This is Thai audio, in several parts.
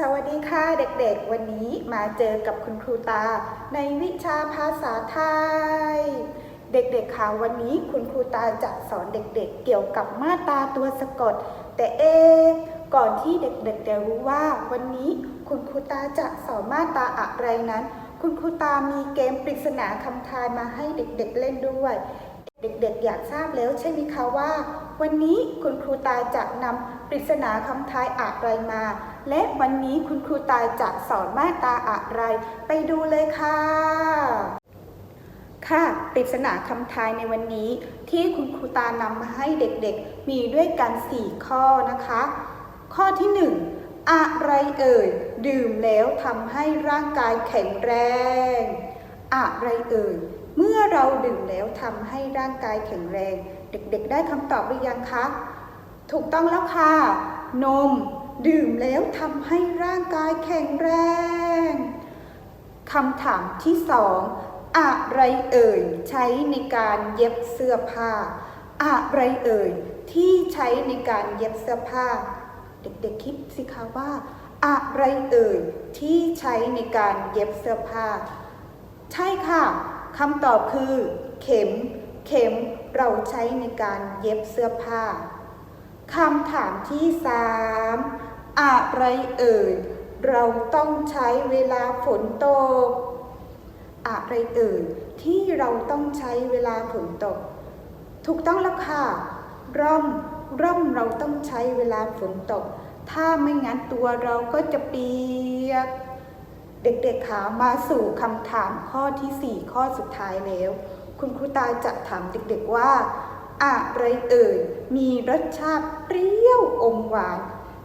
สวัสดีค่ะเด็กๆ วันนี้มาเจอกับคุณครูตา ในวิชาภาษาไทย เด็กๆค่ะวันนี้คุณครูตาจะสอนเด็กๆ เกี่ยวกับมาตราตัวสะกด แต่เอ ก่อนที่เด็กๆจะรู้ว่า วันนี้คุณครูตาจะสอนมาตราอะไรนั้น คุณครูตามีเกมปริศนาคำทายมาให้เด็กๆเล่นด้วย เด็กๆ อยากทราบแล้วใช่ไหมคะว่า วันนี้คุณครูตาจะนำปริศนาคำทายอะไรมา และวันนี้คุณครูตาจะสอนมาตาอะไร ไปดูเลยค่ะ ค่ะปริศนาคำทายในวันนี้ ที่คุณครูตานำมาให้เด็กๆ มีด้วยกัน 4 ข้อนะคะ ข้อที่ 1 อะไรเอ่ย ดื่มแล้วทำให้ร่างกายแข็งแรง อะไรเอ่ย เมื่อเราดื่มแล้วทำให้ร่างกายแข็งแรง เด็กๆ ได้คำตอบหรือยังคะ ถูกต้องแล้วค่ะ นม ดื่มแล้วทำให้ร่างกายแข็งแรงคำถามที่สองอะไรเอ่ยใช้ในการเย็บเสื้อผ้า อะไรเอ่ยที่ใช้ในการเย็บเสื้อผ้า เด็กๆคิดสิคะว่า อะไรเอ่ยที่ใช้ในการเย็บเสื้อผ้า ใช่ค่ะ คำตอบคือ เข็ม เข็มเราใช้ในการเย็บเสื้อผ้าคำถามที่สามอะไรเอ่ย เราต้องใช้เวลาฝนตก อะไรเอ่ยที่เราต้องใช้เวลาฝนตก ถูกต้องแล้วค่ะ ร่ม ร่มเราต้องใช้เวลาฝนตก ถ้าไม่งั้นตัวเราก็จะเปียก เด็กๆขามาสู่คำถามข้อที่ 4 ข้อสุดท้ายแล้ว คุณครูตาจะถามเด็กๆว่า อะไรเอ่ย มีรสชาติเปรี้ยวอมหวาน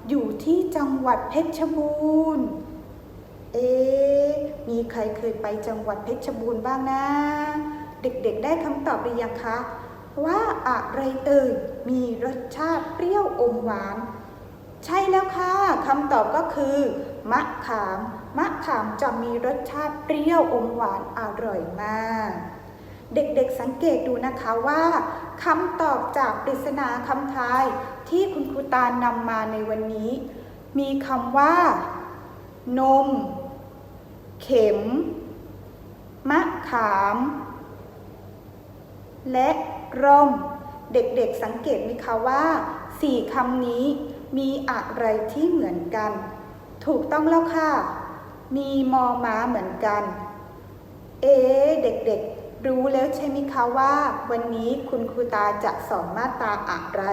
อยู่ที่จังหวัดเพชรบูรณ์ เอ๊มีใครเคยไปจังหวัดเพชรบูรณ์บ้างนะ เด็กๆได้คำตอบหรือยังคะ ว่าอะไรเอ่ย มีรสชาติเปรี้ยวอมหวาน ใช่แล้วค่ะคำตอบก็คือ มะขาม มะขามจะมีรสชาติเปรี้ยวอมหวานอร่อยมาก เด็กๆสังเกตดูนะคะว่าคำตอบจากปริศนาคำทายที่คุณครูตานำมาในวันนี้ มีคำว่า นม เข็ม มะขาม และร่ม เด็กๆสังเกตไหมคะว่าสี่คำนี้มีอะไรที่เหมือนกัน ถูกต้องแล้วค่ะ มีมอม้าเหมือนกัน เอ๊เด็กๆ รู้แล้วใช่ไหมคะว่า วันนี้คุณครูตาจะสอนมาตราอะไร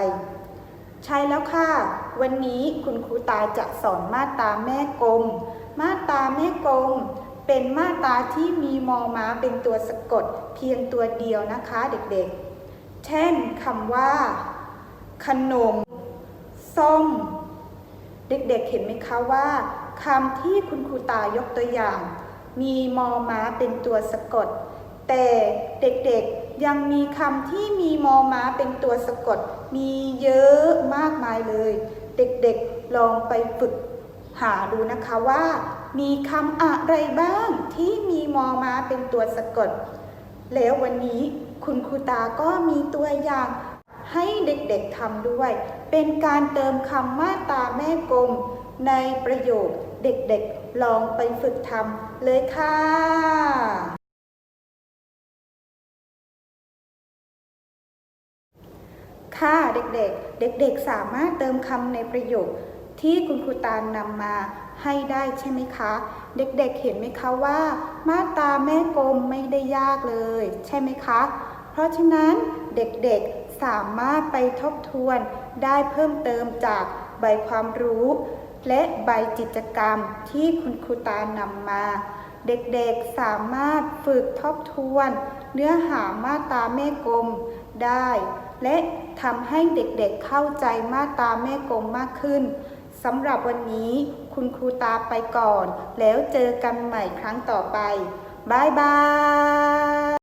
ใช่แล้วค่ะ วันนี้คุณครูตาจะสอนมาตราแม่กลม มาตราแม่กลมเป็นมาตราที่มีมอม้าเป็นตัวสะกดเพียงตัวเดียวนะคะเด็กๆ เช่นคำว่า ขนม ส้ม เด็กๆเห็นไหมคะว่า คำที่คุณครูตายกตัวอย่าง มีมอม้าเป็นตัวสะกด แต่เด็กๆยังมีคำที่มีมอม้าเป็นตัวสะกด มีเยอะมากมายเลย เด็กๆลองไปฝึกหาดูนะคะว่า มีคำอะไรบ้างที่มีมอม้าเป็นตัวสะกด แล้ววันนี้คุณครูตาก็มีตัวอย่างให้เด็กๆทำด้วย เป็นการเติมคำมาตาแม่กลม ในประโยคเด็กๆ ลองไปฝึกทำเลยค่ะค่ะเด็กๆ เด็กๆ สามารถเติมคำในประโยคที่คุณครูตาลนำมาให้ได้ใช่ไหมคะ เด็กๆ เห็นไหมคะว่า มาตาแม่กลมไม่ได้ยากเลย ใช่ไหมคะ เพราะฉะนั้นเด็กๆ สามารถไปทบทวนได้เพิ่มเติมจากใบความรู้ และใบกิจกรรมที่คุณครูตานำมา เด็กๆสามารถฝึกทบทวน เนื้อหามาตราแม่กลมได้ และทำให้เด็กๆเข้าใจมาตราแม่กลมมากขึ้นสำหรับวันนี้คุณครูตาไปก่อน แล้วเจอกันใหม่ครั้งต่อไปบ๊ายบาย